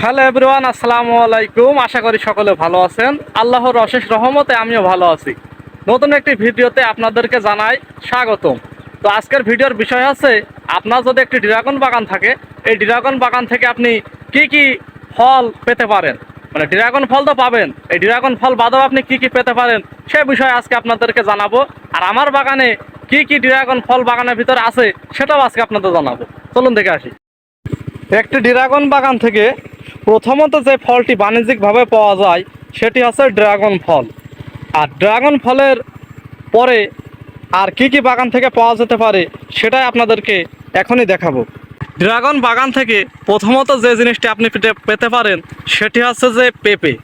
Hello everyone, আসসালামু আলাইকুম। আশা করি সকলে ভালো আছেন। আল্লাহর অশেষ রহমতে আমিও ভালো আছি। নতুন একটি ভিডিওতে আপনাদেরকে জানাই স্বাগতম। তো আজকের ভিডিওর বিষয় আছে আপনার যদি একটি ড্রাগন বাগান থাকে, এই ড্রাগন বাগান থেকে আপনি কি কি ফল পেতে পারেন? মানে ড্রাগন ফল তো পাবেন, এই ড্রাগন ফল বাদেও আপনি কি কি পেতে পারেন, সে বিষয়ে আজকে আপনাদেরকে জানাব। আর আমার বাগানে কি কি ড্রাগন ফল বাগানের ভিতরে আছে, সেটাও আজকে আপনাদের জানাব। চলুন দেখে আসি। একটি ড্রাগন বাগান থেকে প্রথমত যে ফলটি বাণিজ্যিকভাবে পাওয়া যায়, সেটি হচ্ছে ড্রাগন ফল। আর ড্রাগন ফলের পরে আর কি কি বাগান থেকে পাওয়া যেতে পারে, সেটাই আপনাদেরকে এখনই দেখাবো। ড্রাগন বাগান থেকে প্রথমত যে জিনিসটি আপনি পেতে- পারেন, সেটি হচ্ছে যে পেঁপে।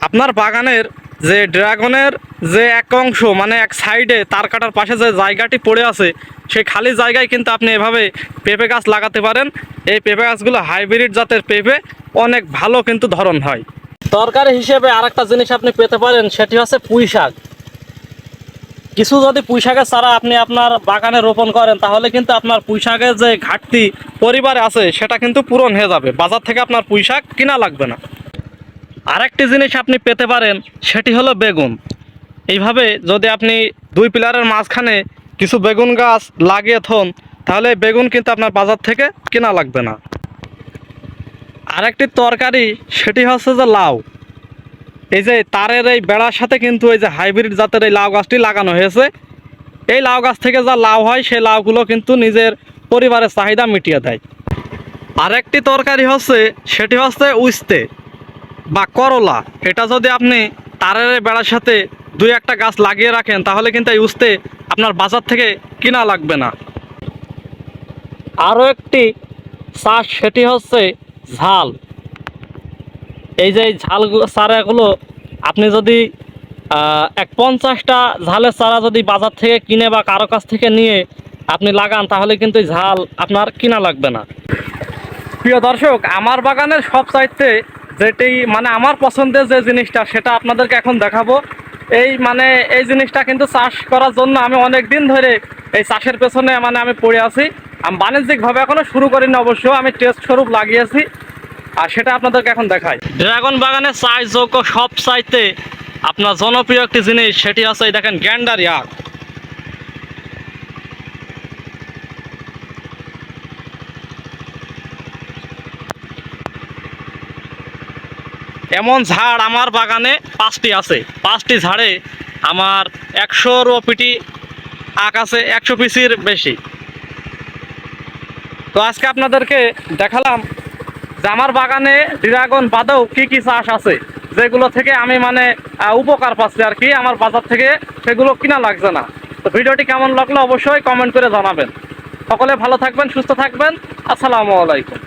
আপনার বাগানের যে ড্রাগনের যে এক অংশ মানে এক সাইডে তার কাটার পাশে যে জায়গাটি পড়ে আছে, সেই খালি জায়গায় কিন্তু আপনি এভাবে পেঁপে গাছ লাগাতে পারেন। এই পেঁপে গাছগুলো হাইব্রিড জাতের পেঁপে, অনেক ভালো কিন্তু ধরন হয়। তরকারি হিসেবে আরেকটা জিনিস আপনি পেতে পারেন, সেটি হচ্ছে পুঁই শাক। কিছু যদি পুঁই শাকের চারা আপনি আপনার বাগানে রোপণ করেন, তাহলে কিন্তু আপনার পুঁই শাকের যে ঘাটতি পরিবারে আছে, সেটা কিন্তু পূরণ হয়ে যাবে। বাজার থেকে আপনার পুঁই শাক কিনা লাগবে না। আরেকটি জিনিস আপনি পেতে পারেন, সেটি হলো বেগুন। এইভাবে যদি আপনি দুই পিলারের মাঝখানে কিছু বেগুন গাছ লাগিয়ে থন, তাহলে বেগুন কিন্তু আপনার বাজার থেকে কেনা লাগবে না। আরেকটি তরকারি, সেটি হচ্ছে যে লাউ। এই যে তারের এই বেড়ার সাথে কিন্তু এই যে হাইব্রিড জাতের এই লাউ গাছটি লাগানো হয়েছে। এই লাউ গাছ থেকে যা লাউ হয়, সেই লাউগুলো কিন্তু নিজের পরিবারের চাহিদা মিটিয়ে দেয়। আরেকটি তরকারি হচ্ছে, সেটি হচ্ছে উস্তে। বা করলা, এটা যদি আপনি তারের বেড়ার সাথে দুই একটা গাছ লাগিয়ে রাখেন, তাহলে কিন্তু এই উস্তে আপনার বাজার থেকে কিনা লাগবে না। আরও একটি চাষ, সেটি হচ্ছে ঝাল। এই যে ঝাল চারাগুলো আপনি যদি এক পঞ্চাশটা ঝালের চারা যদি বাজার থেকে কিনে বা কারও কাছ থেকে নিয়ে আপনি লাগান, তাহলে কিন্তু ঝাল আপনার কিনা লাগবে না। প্রিয় দর্শক, আমার বাগানের সব চাইতে যেটি মানে আমার পছন্দের যে জিনিসটা, সেটা আপনাদেরকে এখন দেখাবো। এই মানে এই জিনিসটা কিন্তু চাষ করার জন্য আমি অনেক দিন ধরে এই চাষের পেছনে মানে আমি পড়ে আছি। আমি, বাণিজ্যিকভাবে এখনও শুরু করিনি, অবশ্য আমি টেস্ট স্বরূপ লাগিয়েছি। আর সেটা আপনাদেরকে এখন দেখাই। ড্রাগন বাগানের চাষযোগ্য সব চাইতে আপনার জনপ্রিয় একটি জিনিস, সেটি হচ্ছে দেখেন গ্যান্ডার ইয়াক এমন ঝাড় আমার বাগানে পাঁচটি আছে। পাঁচটি ঝাড়ে আমার একশোর পিটি আখ আছে, একশো পিসির বেশি। তো আজকে আপনাদেরকে দেখালাম যে আমার বাগানে ড্রাগন বাদেও কি কি চাষ আছে, যেগুলো থেকে আমি মানে উপকার পাচ্ছি আর কি, আমার বাজার থেকে সেগুলো কিনা লাগছে না। তো ভিডিওটি কেমন লাগল অবশ্যই কমেন্ট করে জানাবেন। সকলে ভালো থাকবেন, সুস্থ থাকবেন। আসসালামু আলাইকুম।